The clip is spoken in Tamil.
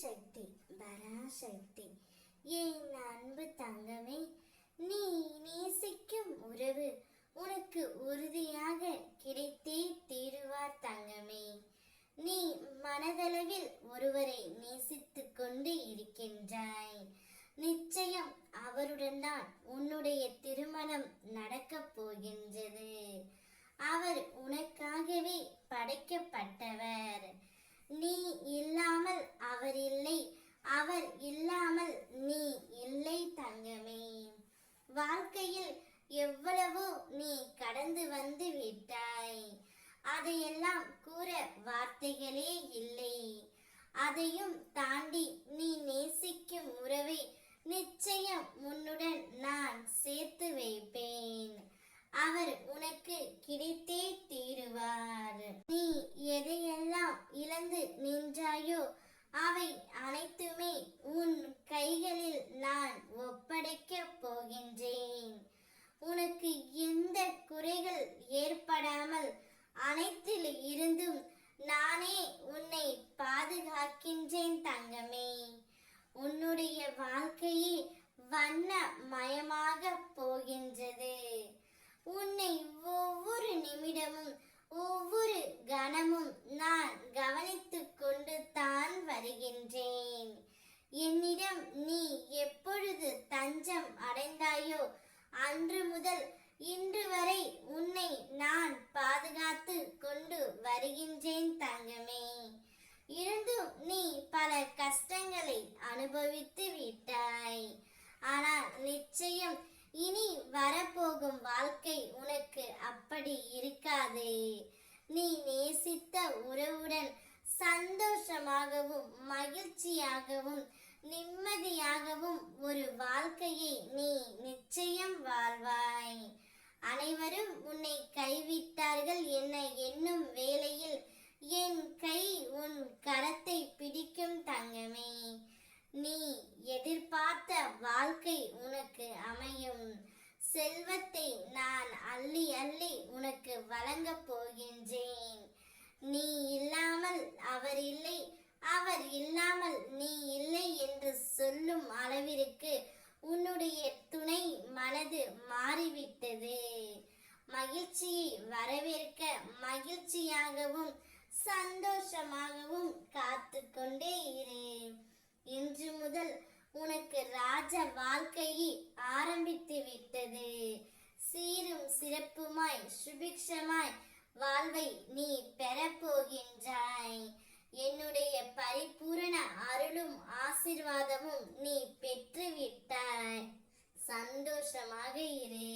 சக்தி பராசக்தி என் அன்பு தங்கமே நீ நேசிக்கும் உறவு உனக்கு உறுதியாக கிடைத்தே தீருவார் தங்கமே. நீ மனதளவில் ஒருவரை நேசித்துக் கொண்டு இருக்கின்றாய். நிச்சயம் அவருடன் தான் உன்னுடைய திருமணம் நடக்கப் போகின்றது அவர் உனக்காகவே படைக்கப்பட்டவர் நீ இல்லாமல் அவர் இல்லை அவர் இல்லாமல் நீ இல்லை தங்கமே வாழ்க்கையில் எவ்வளவோ நீ கடந்து வந்து விட்டாய்? அதையெல்லாம் கூற வார்த்தைகளே இல்லை. அதையும் தாண்டி நீ நேசிக்கும் உறவை நிச்சயம் உன்னுடன் நான் சேர்த்து வைப்பேன். அவர் உனக்கு கிடைத்த இருந்தும் நானே உன்னை பாதுகாக்கின்றேன் தங்கமே. உன்னுடைய வாழ்க்கையே வண்ண மயமாக போகின்றது. உன்னை ஒவ்வொரு நிமிடமும் ஒவ்வொரு கணமும் நான் கவனித்துக் கொண்டு தான் வருகின்றேன். என்னிடம் நீ எப்பொழுது தஞ்சம் அடைந்தாயோ அன்று முதல் இன்று வரை உன்னை நான் பாதுகாத்து கொண்டு வருகின்றேன் தங்கமே. இருந்தும் நீ பல கஷ்டங்களை அனுபவித்து விட்டாய். ஆனால் நிச்சயம் இனி வரப்போகும் வாழ்க்கை உனக்கு அப்படி இருக்காது. நீ நேசித்த உறவுடன் சந்தோஷமாகவும் மகிழ்ச்சியாகவும் நிம்மதியாகவும் ஒரு வாழ்க்கையை நீ நிச்சயம் வாழ்வாய். அனைவரும் உன்னை கைவிட்டார்கள் என்ன எண்ணும் வேளையில் என் கை உன் கரத்தை பிடிக்கும் தங்கமே நீ எதிர்பார்த்த வாழ்க்கை உனக்கு அமையும் செல்வத்தை நான் அள்ளி அள்ளி உனக்கு வழங்கப் போகின்றேன். நீ இல்லாமல் அவர் இல்லை அவர் இல்லாமல் நீ இல்லை என்று சொல்லும் அளவிற்கு உன்னுடைய துணை மனது மாறிவிட்டது. மகிழ்ச்சியை வரவேற்க மகிழ்ச்சியாகவும் சந்தோஷமாகவும் காத்து கொண்டே இரு. இன்று முதல் உனக்கு ராஜ வாழ்க்கையை ஆரம்பித்து விட்டது. சீரும் சிறப்புமாய் சுபிக்ஷமாய் வாழ்வை நீ பெறப்போகின்றாய் என்னுடைய பரிபூரண அருளும் ஆசிர்வாதமும் நீ பெற்றுவிட்டாய் சந்தோஷமாக இரு.